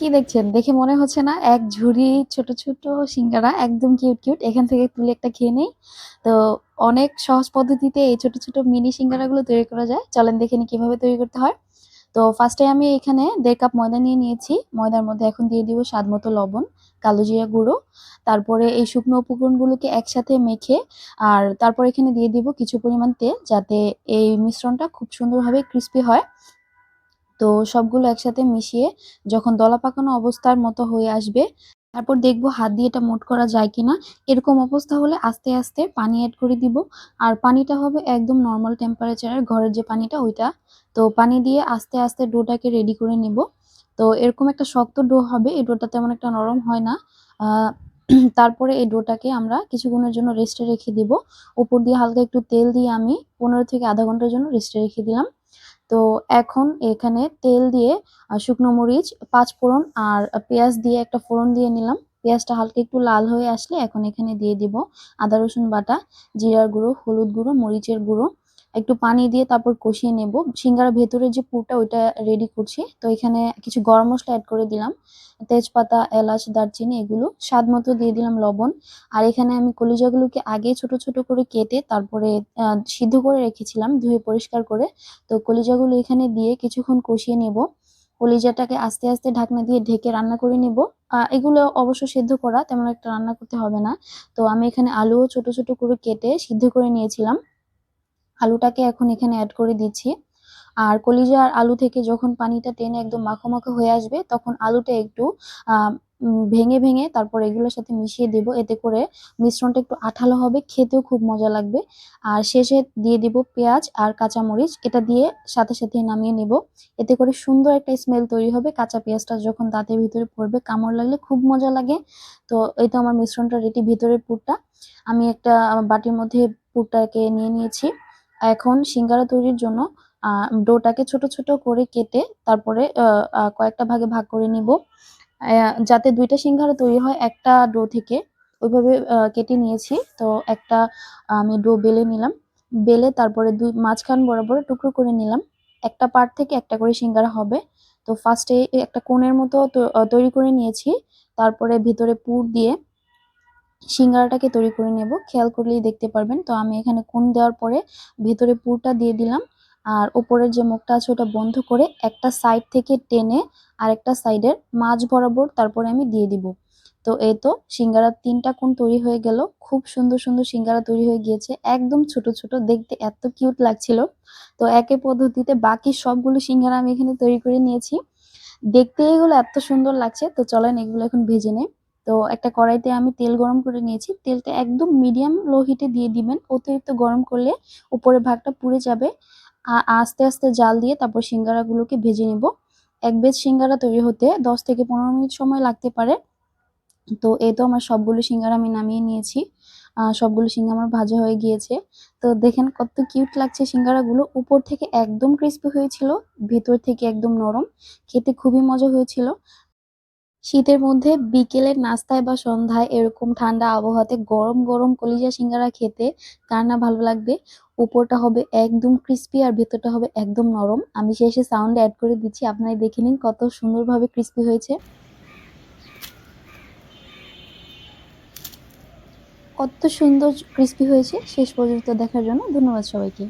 কি দেখছেন? দেখে মনে হচ্ছে না এক ঝুড়ি ছোট, ছোট সিঙ্গারা একদম কিউট, কিউট। এখান থেকে তুলে একটা খেয়ে নেই। তো অনেক সহজ পদ্ধতিতে এই ছোট, ছোট মিনি সিঙ্গারাগুলো তৈরি করা যায়। চলেন দেখে নিই কীভাবে তৈরি করতে হয়। তো ফার্স্টে আমি এখানে দেড় কাপ ময়দা নিয়ে নিয়েছি। ময়দার মধ্যে এখন দিয়ে দিব স্বাদ মতো লবণ, কালো জিরা গুঁড়ো, তারপরে এই শুকনো উপকরণগুলোকে একসাথে মেখে আর তারপর এখানে দিয়ে দিব কিছু পরিমাণ তেল যাতে এই মিশ্রণটা খুব সুন্দরভাবে ক্রিস্পি হয়। তো সবগুলো একসাথে মিশিয়ে যখন দলা পাকানো অবস্থার মতো হয়ে আসবে, তারপর দেখব হাত দিয়ে এটা মোট করা যায় কিনা। এরকম অবস্থা হলে আস্তে আস্তে পানি অ্যাড করে দিব। আর পানিটা হবে একদম নর্মাল টেম্পারেচারের ঘরের যে পানিটা ওইটা। তো পানি দিয়ে আস্তে আস্তে ডোটাকে রেডি করে নিব। তো এরকম একটা শক্ত ডো হবে, এই ডোটা তেমন একটা নরম হয় না। তারপরে এই ডোটাকে আমরা কিছুক্ষণের জন্য রেস্টে রেখে দিব। উপর দিয়ে হালকা একটু তেল দিয়ে আমি পনেরো থেকে আধা ঘণ্টার জন্য রেস্টে রেখে দিলাম। তো এখন এখানে তেল দিয়ে শুকনো মরিচ, পাঁচ ফোড়ন আর পেঁয়াজ দিয়ে একটা ফোড়ন দিয়ে নিলাম। পেঁয়াজটা হালকা একটু লাল হয়ে আসলে এখন এখানে দিয়ে দিব আদা রসুন বাটা, জিরার গুঁড়ো, হলুদ গুঁড়ো, মরিচের গুঁড়ো। একটু পানি দিয়ে তারপর কষিয়ে নেব। সিঙ্গারা ভেতরে যে পুরটা ওইটা রেডি করছি। তো এখানে কিছু গরম মশলা অ্যাড করে দিলাম। তেজপাতা, এলাচ, দারচিনি এগুলো। স্বাদ মতো দিয়ে দিলাম লবণ। আর এখানে আমি কলিজাগুলোকে আগে ছোট ছোট করে কেটে তারপরে সিদ্ধ করে রেখেছিলাম ধুয়ে পরিষ্কার করে। তো কলিজাগুলো এখানে দিয়ে কিছুক্ষণ কষিয়ে নেব। কলিজাটাকে আস্তে আস্তে ঢাকনা দিয়ে ঢেকে রান্না করে নিব। এগুলো অবশ্য সেদ্ধ করা, তেমন একটা রান্না করতে হবে না। তো আমি এখানে আলুও ছোট ছোট করে কেটে সিদ্ধ করে নিয়েছিলাম। আলুটাকে এখন এখানে অ্যাড করে দিচ্ছি। আর কলিজা আর আলু থেকে যখন পানিটা টেনে একদম মাখো মাখো হয়ে আসবে, তখন আলুটা একটু ভেঙে ভেঙে তারপর এগুলোর সাথে মিশিয়ে দেব। এতে করে মিশ্রণটা একটু আঠালো হবে, খেতেও খুব মজা লাগবে। আর শেষে দিয়ে দিব পেঁয়াজ আর কাঁচামরিচ। এটা দিয়ে সাথে সাথে নামিয়ে নেব। এতে করে সুন্দর একটা স্মেল তৈরি হবে। কাঁচা পেঁয়াজটা যখন দাঁতের ভিতরে পড়বে, কামড় লাগলে খুব মজা লাগে। তো এই তো আমার মিশ্রণটা রেডি ভিতরের পুরটা। আমি একটা বাটির মধ্যে পুরটাকে নিয়ে নিয়েছি। এখন সিঙ্গারা তৈরির জন্য ডোটাকে ছোট ছোট করে কেটে তারপরে কয়েকটা ভাগে ভাগ করে নিব। যাতে দুইটা সিঙ্গারা তৈরি হয়, একটা ডো থেকে। ওইভাবে কেটে নিয়েছি। তো একটা, আমি ডো বেলে নিলাম। বেলে তারপরে দুই, মাঝখান বরাবর টুকরো করে নিলাম। একটা পার্ট থেকে একটা করে সিঙ্গারা হবে। তো ফার্স্টে একটা কোণের মতো তৈরি করে নিয়েছি। তারপরে ভিতরে পুর দিয়ে সিঙ্গারাটাকে তৈরি করে নেব। খেয়াল করলেই দেখতে পারবেন। তো আমি এখানে কোন দেওয়ার পরে ভেতরে পুরটা দিয়ে দিলাম। আর ওপরের যে মুখটা আছে ওটা বন্ধ করে একটা সাইড থেকে টেনে আরেকটা সাইডের মাঝ বরাবর তারপরে আমি দিয়ে দিব। তো এই তো সিঙ্গারার তিনটা কোণ তৈরি হয়ে গেল। খুব সুন্দর সুন্দর সিঙ্গারা তৈরি হয়ে গিয়েছে। একদম ছোট ছোট। দেখতে এত কিউট লাগছিল। তো একে পদ্ধতিতে বাকি সবগুলো সিঙ্গারা আমি এখানে তৈরি করে নিয়েছি। দেখতে এগুলো এত সুন্দর লাগছে। তো চলেন এগুলো এখন ভেজে নেই। তো একটা কড়াইতে আমি তেল গরম করে নিয়েছি। তেলটা একদম মিডিয়াম লো হিটে দিয়ে দিবেন। অতিরিক্ত গরম করলে উপরে ভাগটা পুড়ে যাবে। আস্তে আস্তে জাল দিয়ে তারপর সিঙ্গারাগুলোকে ভেজে নিব। এক বেজ সিঙ্গারা তৈরি হতে দশ থেকে পনেরো মিনিট সময় লাগতে পারে। তো এই তো আমার সবগুলো সিঙ্গারা আমি নামিয়ে নিয়েছি। সবগুলো সিঙ্গা আমার ভাজা হয়ে গিয়েছে। তো দেখেন কত কিউট লাগছে সিঙ্গারাগুলো। উপর থেকে একদম ক্রিস্পি হয়েছিল, ভেতর থেকে একদম নরম। খেতে খুবই মজা হয়েছিল। শীতের মধ্যে বিকেলের নাস্তায় বা সন্ধ্যায় এরকম ঠান্ডা আবহাওয়াতে গরম গরম কলিজা সিঙ্গারা খেতে কার না ভালো লাগবে? উপরটা হবে একদম ক্রিস্পি আর ভেতরটা হবে একদম নরম। আমি শেষে সাউন্ড অ্যাড করে দিচ্ছি আপনারা দেখে নিন কত সুন্দরভাবে ক্রিস্পি হয়েছে। কত সুন্দর ক্রিস্পি হয়েছে, শেষ পর্যন্ত দেখার জন্য ধন্যবাদ সবাইকে।